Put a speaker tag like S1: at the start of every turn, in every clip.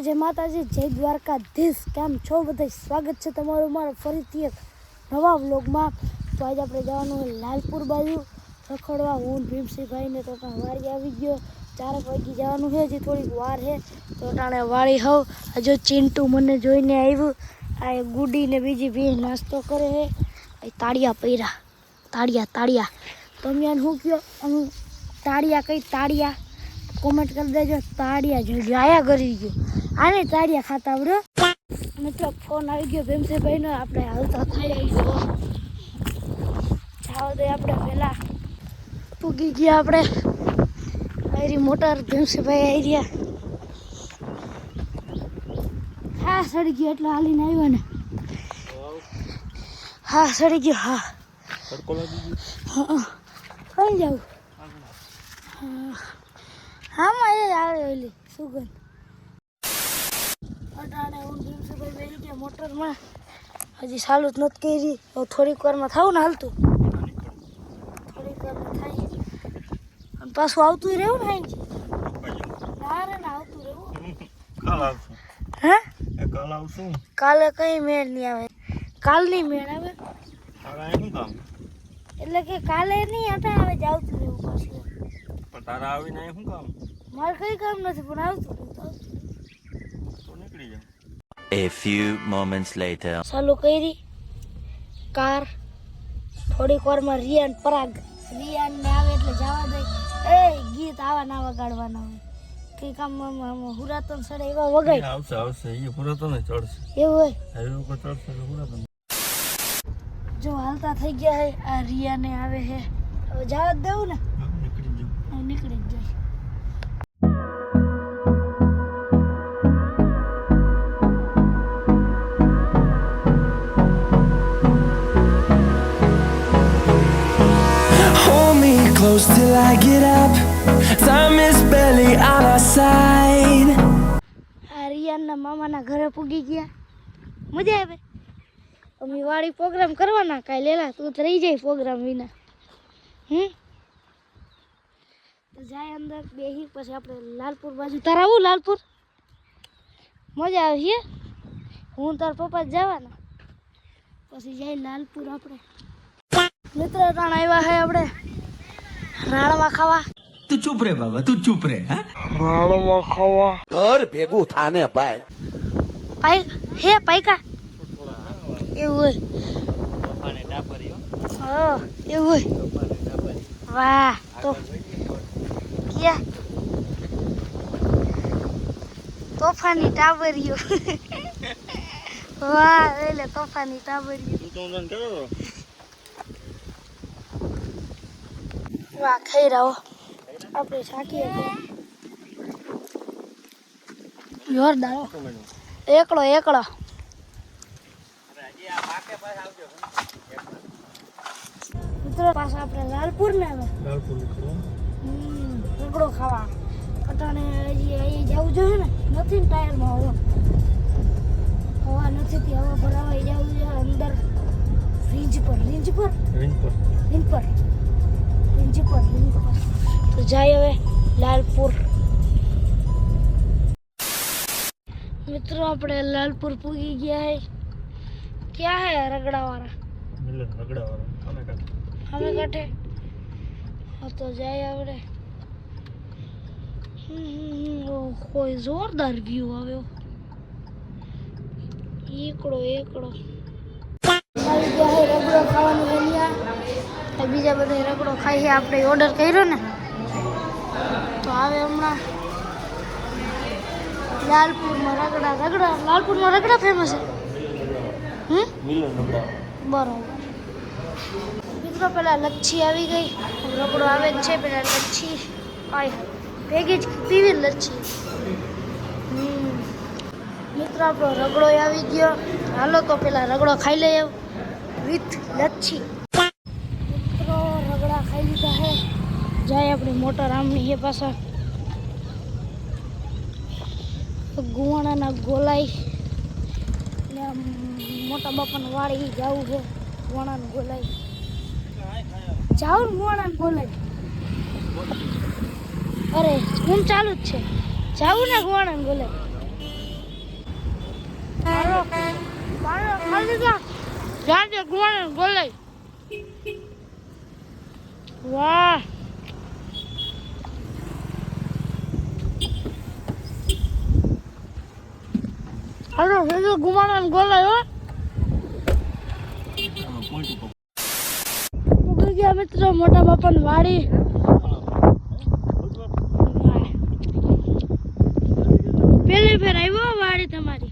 S1: જય માતાજી, જય દ્વારકાધીશ. કેમ છો? બધા સ્વાગત છે તમારું મારા ફરીથી એક નવા વ્લોગમાં. તો આજે આપણે જવાનું લાલપુર બાજુ. રખડવા હું, ભીમસિંહભાઈને તો પણ વાડી આવી ગયો. ચારક વાગી જવાનું છે, હજી થોડીક વાર છે. તો ટાણે વાળી હોવ હજુ ચિંટુ મને જોઈને આવ્યું. આ એ ગુડીને બીજી ભી નાસ્તો કરે છે. તાળિયા પૈરા તાળિયા તાળિયા. તમે શું કહો? અમે તાળિયા કઈ તાળિયા? કોમેન્ટ કરી દેજો. તાળિયા જો જાયા કરી ગયો. આને તાળિયા ખાતા આવડો મિત્રો ફોન આવી ગયો ભીમસીભાઈનો આપણે હાલતા થઈ ગયો જાવ દે આપણે પહેલા પૂગી ગયા આપણે આયરી મોટર ભીમસીભાઈ આવી રહ્યા હા સડી ગયો એટલે હાલીને આવ્યો ને હા સડી ગયો હા
S2: તડકો લાગી ગયો
S1: હા કઈ જાઉં હા માં એ આવે ઓલી સુગંધ અટાણે હું ભીમસીભાઈ બેસી ગયા મોટરમાં. હજી ચાલુ જ નથી કરી. હવે થોડીક વારમાં થાવ ને હાલતું. થોડીક વારમાં થાય. અને પાછું આવતું રહેવું ને ના રે ના આવતું રહેવું. હે?
S2: કાલ આવશું.
S1: કાલે કઈ મેળ નહીં આવે. કાલની મેળ આવે. એટલે કે કાલે નહીં હતા આવે જ આવતું રહેવું પાછું.
S2: પણ તારા આવીને શું કામ?
S1: મારે કઈ કામ નથી પણ આવતું.
S3: A few moments later.
S1: ચાલુ કરી. કાર થોડીક વારમાં રિયાન પરાગ. રિયાન ને આવે એટલે જવા દે. એ ગીત આવા ના વગાડવાના હોય. કઈ કામ હુરાતન સડે એવા વગાય
S2: આવશે આવશે. એ પૂરો ને ચડશે.
S1: એવું હોય?
S2: એવું કો ચડશે એટલે
S1: જો હાલતા થઈ ગયા હે. આ રિયાને આવે હે. હવે જવા દેવું ને.
S4: Close till I get up. Time is barely on our side.
S1: આ રિયાનના મામાના ઘરે પૂગી ગયા. મજા આવે. અમે વાળી પ્રોગ્રામ કરવાના, કાંઈ લેલા, તું તો રહી જાય પ્રોગ્રામ વિના. હમ? જાય અંદર, બેહી, પછી આપણે લાલપુર બાજુ. તારા આવું લાલપુર? મજા આવે છે હું તાર પપ્પા જવાના. પછી જાય લાલપુર આપણે. મિત્રો ત્રણ આવ્યા હે આપણે. રાણવા ખાવા
S4: તું ચૂપ રે બાબા તું ચૂપ રે હા?
S5: ઘર ભેગું થાને ભાઈ.
S1: પાઈ હે પાઈકા એવું હોય. હા એવું હોય. વાહ તો ક્યાં તોફાની ટાબરીઓ. વાહ એટલે તોફાની ટાબરીઓ
S2: તું તો તને કેવો
S1: વાહ ખાઈ રહો. આપણે શાકીએ જોરદાર. એકલો એકલો. મિત્રો પાછા આપણે લાલપુર ને હવે.
S2: નીકળો
S1: ખાવા? અટાણે હજી અહીં જવું જોઈએ ને? નથી ને ટાયરમાં હવે. હવા નથી થી હવા ભરાવા જવું છે અંદર. પર રીંજ પર? રીંજ પર. રીંજ પર. તો જાય હવે લાલપુર. મિત્રો આપણે લાલપુર પૂગી ગયા હે. ક્યાં હે રગડાવાળા?
S2: મિલન રગડા વાળા કામે કાઢ
S1: અમે કાઠે? તો જાય આપણે કોઈ જોરદાર વ્યૂ આવ્યો એકડો એકડો. રગડો ખાવાનું બીજા બધા રગડો ખાઈએ આપણે ઓર્ડર કર્યો ને તો આવે હમણાં લાલપુરમાં રગડા રગડા લાલપુરમાં રગડા ફેમસ છે. બરોબર. મિત્રો પેલા લચ્છી આવી ગઈ. રગડો આવે જ છે પેલા લચ્છી આય ભેગી જ પીવી લચ્છી. મિત્રો આપણો રગડો આવી ગયો. હાલો તો પેલા રગડો ખાઈ લઈએ. વિથ લચ્છી મિત્રો રગડા ખાઈ લીધા હે જાય આપણી મોટર આમની એ પાછા. ગુવાણાના ગોલાઈ. ને મોટા બાપાને વાળી જવું છે, ગુવાણાને ગોલાઈ. જાઓ ને ગુવાણાને ગોલાઈ. અરે હું ચાલુ જ છે. જાવું ને ગુવાણાને ગોલાઈ. ગુવાને બોલે વાહ. હાલો હેલો ગુમાના ગોલાય મૂકી ગયા મિત્રો મોટા બાપાની વાડી. પેલી ફેર આવ્યો વાડી તમારી?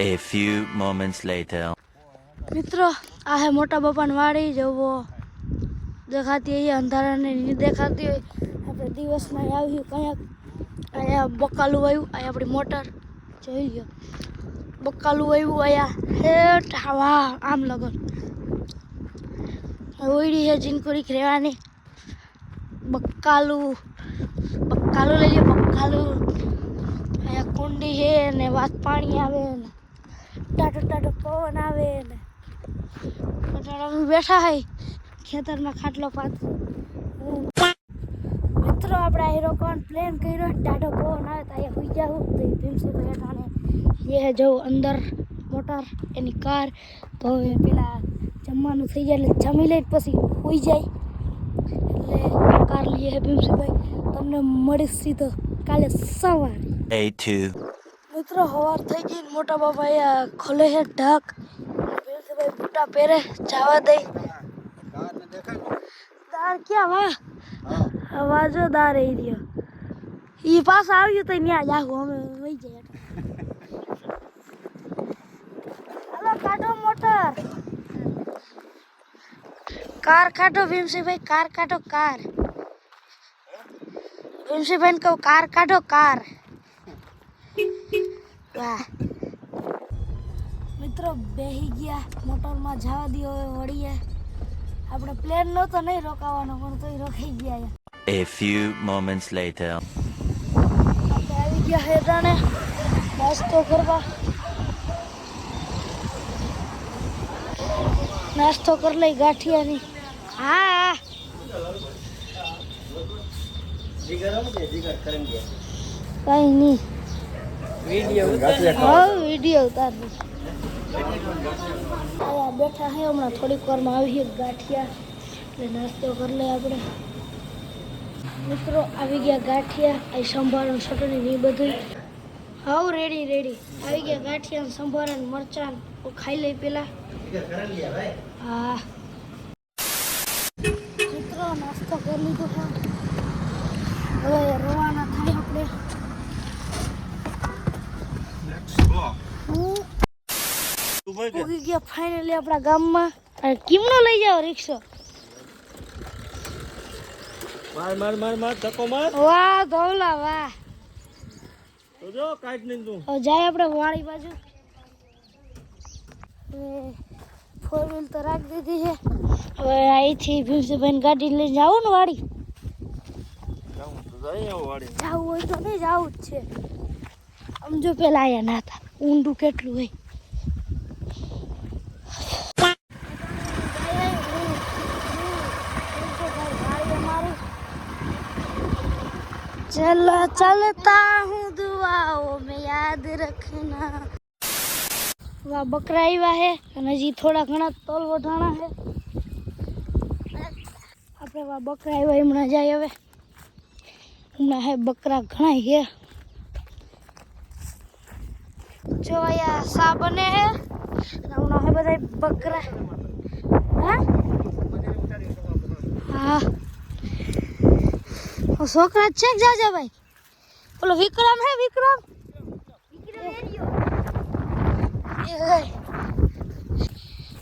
S3: A few moments later.
S1: મિત્રો આ હે મોટા બાપાની વાડી જવો દેખાતી હોય અંધારાને નહીં દેખાતી હોય. આપણે દિવસમાં આવ્યું કંઈક અહીંયા બકાલું આવ્યું, અહીંયા આપણી મોટર. જોઈ લો બકાલું આવ્યું, અહીંયા હેઠ વાહ આમ લગન. ઓઈડી છે જીનકુરી રહેવાની. બકાલું. બકાલું લઈ લો બકાલું. અહીંયા કુંડી છે ને વાત પાણી આવે ને. ટાટો ટાટો પવન આવે ને. બેઠા હઈ ખેતરમાં ખાટલો પાત મિત્રો આપણે આ રોકવાનો પ્લેન કર્યો. ટાઢો પવન આવે તો અહીંયા હોઈ જાવ તો એ ભીમસી બેઠાને એ હે જવું અંદર મોટર એની કાર. તો હવે પેલા જમવાનું થઈ જાય એટલે જમી લઈ પછી હોઈ જાય. એટલે કાર લઈએ હે ભીમસીભાઈ તમને મળીશ સીધો કાલે સવારે. મિત્રો હવાર થઈ ગઈ મોટા બાપા ખોલે છે ઢાક. ભીમસિંહભાઈ બુટા પહેરે જવા દઈ દાર ક્યાં વાહ અવાજો દાર રહી રહ્યો ઈ પાસ આવ્યું તો ત્યાં જાગો અમે વહી જાય હાલો કાઢો મોટર કાર કાઢો ભીમસીભાઈ કાર કાઢો કાર ભીમસીભાઈ ને કહું કાર કાઢો કાર વાહ મિત્રો બેહી ગયા મોટરમાં જવા દો હવે વળીએ આપણે પ્લેન નહોતો નહીં રોકાવાનો પણ તોય રોકાઈ ગયા
S3: A few moments later.
S1: આપણે આવી ગયા હેરાણે નાસ્તો કરવા. નાસ્તો કરી લઈ ગાંઠિયાની. હા. કઈ નહીં. હા વીડિયો ઉતાર દે બેઠા હે હમણાં થોડીક વારમાં આવી ગાંઠિયા. એટલે નાસ્તો કરી લે આપણે. મિત્રો આવી ગયા ગાંઠિયા અહીં સંભાળનું ચટણી ને એ બધું હાવ રેડી રેડી આવી ગયા ગાંઠિયા સંભાળા ને મરચાં ખાઈ લઈ પેલા. હા. મિત્રો નાસ્તો કરી લીધો હવે રવાના થાય આપણે. હું
S2: તું ભાઈ
S1: ગયા ફાઇનલી આપણા ગામમાં. અને કિમનો લઈ જાવ રિક્ષો.
S2: માર માર માર માર ધક્કો માર.
S1: વાહ ધોલા વાહ.
S2: તો જો કાઢ નહીં તું.
S1: હવે જાય આપણે વાળી બાજુ. ફોર વ્હીલ તો રાખી દીધી છે. હવે અહીંથી ભીમસેભાઈ ગાડી લઈને જાવું ને વાડી? જવું હોય તો નહીં જવું જ છે. આમ જો પેલા અહીંયા ના હતા ઊંડું કેટલું હોય. चला चलता हूँ दुआओं में याद रखना વાહ બકરા આવ્યા હે અને હજી થોડા ઘણા તોલ વઢાણા હે આપણે વાહ બકરા આવ્યા હમણાં જાય હવે હમણાં હે બકરા ઘણા હે જો અહીંયા સા બને હે અને હમણાં હે બધા બકરા હા હા ઓ છોકરા છે જાજા ભાઈ. ઓલો વિક્રમ હે વિક્રમ?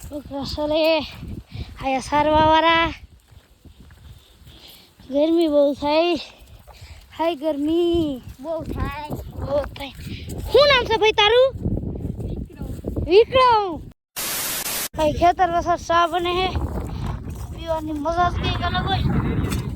S1: છોકરા સરે આયા સારવા વાળા ગરમી બહુ થાય. હાય ગરમી. બહુ થાય. બહુ થાય. શું નામ છે ભાઈ તારું? વિક્રમ. ભાઈ ખેતર વસર ચા બને હે. પીવાની મજા જ કંઈક અલગ હોય.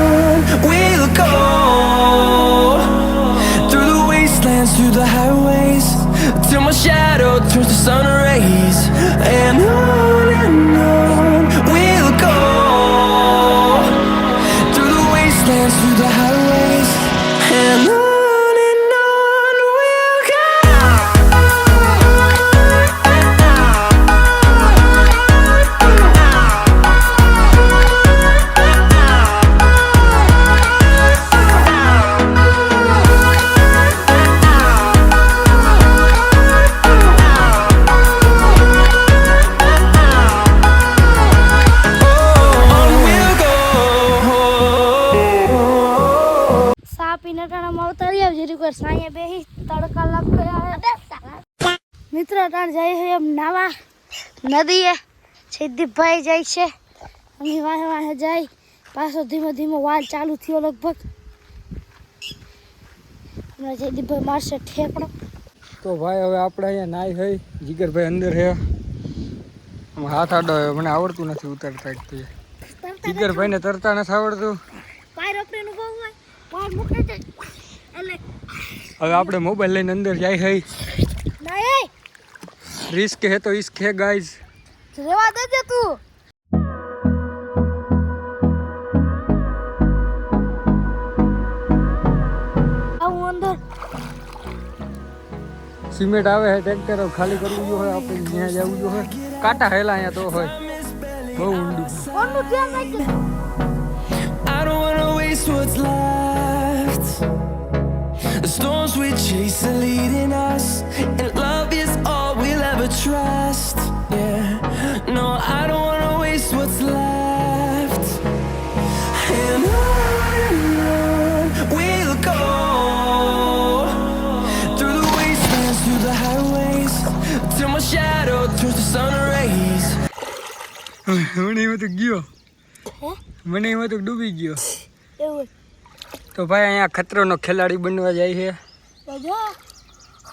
S1: નદીએ સિદ્ધિભાઈ જાય છે. અને વાહે વાહે જાય. પાછો ધીમે ધીમે વાલ ચાલુ થયો લગભગ. હમણાં જયદીપભાઈ મારશે ઠેકડો.
S6: તો ભાઈ હવે આપણે અહીંયા નાઈ હોય. જીગરભાઈ અંદર હે. હાથ આડો હવે મને આવડતું નથી ઉતરતા એકથી જીગરભાઈને તરતા નથી આવડતું.
S1: હોય.
S6: હવે આપણે મોબાઈલ લઈને અંદર જાય
S1: હઈ
S6: રિસ્ક હે તો ઇસ્ક હે ગાઈઝ
S1: રેવા દેજે તું.
S6: સિમેન્ટ આવે છે ટ્રેક્ટર ખાલી કરવું જો હોય આપણે ત્યાં જવું જો હોય. કાંટા હેલા અહીંયા તો હોય. બહુ ઊંડું.
S1: કોનું ધ્યાન રાખજે.
S4: I don't wanna waste what's left. The storms we chase are leading us, and love is all we'll ever trust. Yeah, no, I don't wanna waste what's left. And on and on we'll go through the wastelands, through the highways, till my shadow turns to sun rays.
S6: મને એમાં તો ગયો મને એમાં તો ડૂબી ગયો
S1: એવું
S6: તો ભાઈ અહીંયા ખતરોનો ખેલાડી બનવા જાય છે
S1: તો જો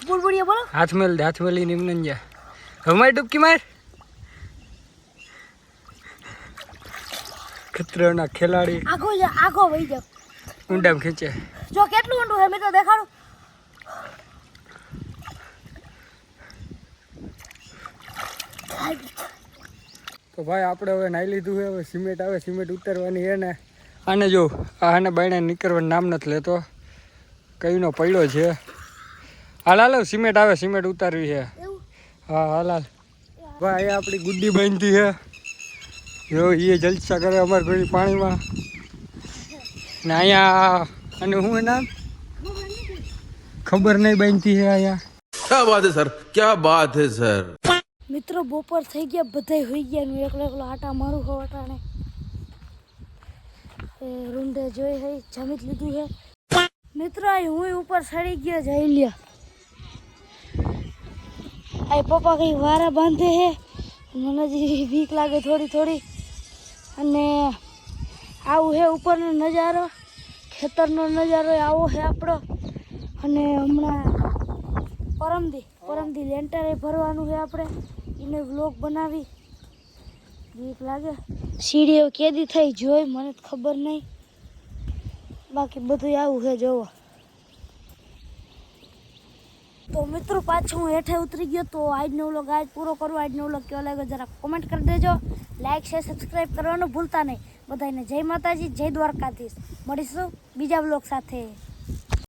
S1: બુડબુડિયા બોલો
S6: હાથ મેલ દે હાથ મેલી નિમને જા હવે મારી ડૂબકી માર. ખતરોના ખેલાડી.
S1: આગો જા આખો વહી જાવ
S6: ઊંડામાં ખેંચે.
S1: જો કેટલું ઊંડું હે મેં તો દેખાડું.
S6: તો ભાઈ આપણે હવે નાઈ લીધું છે હવે સિમેન્ટ આવે સિમેન્ટ ઉતારવાની હે ને. આને જો આને બાયણે નીકળવાનું નામ નથી લેતો. કઈનો પડ્યો છે. હાલ હાલ સિમેન્ટ આવે સિમેન્ટ ઉતારવી છે. હા હાલાલ ભાઈ આપણી ગુડ્ડી બાંધી છે જો એ જલસા કરે અમારે ઘડી પાણીમાં. ને અહીંયા અને હું એના? ખબર નહીં બનતી છે અહીંયા.
S5: ક્યાં વાત હે સર? ક્યાં બાત હે સર?
S1: મિત્રો બપોર થઈ ગયા બધાય હોઈ ગયા નું એકલો એકલો આટા મારું હો આટાને રૂંડે જોઈ હઈ જમી લીધું છે મિત્રો અહીં હું ઉપર સડી ગયા જઈ લ્યા. આ પપ્પા કઈ વારા બાંધે છે મને હજી બીક લાગે થોડી થોડી. અને આવું છે ઉપરનો નજારો, ખેતરનો નજારો આવો છે આપણો. અને હમણાં પરમદી પરમદી લેન્ટરે ભરવાનું છે આપણે. એને વ્લોગ બનાવી. બીક લાગે. સીડીઓ કેદી થઈ જોઈ, મને ખબર નહીં. બાકી બધું આવું છે જોવો. તો મિત્રો પાછું હું હેઠે ઉતરી ગયો તો આજનો વ્લોગ આજ પૂરો કરું. આજનો વ્લોગ કેવો લાગ્યો જરા કોમેન્ટ કરી દેજો. લાઈક શેર સબસ્ક્રાઈબ કરવાનું ભૂલતા નહીં. બધાને જય માતાજી, જય દ્વારકાધીશ. મળીશું બીજા વ્લોગ સાથે.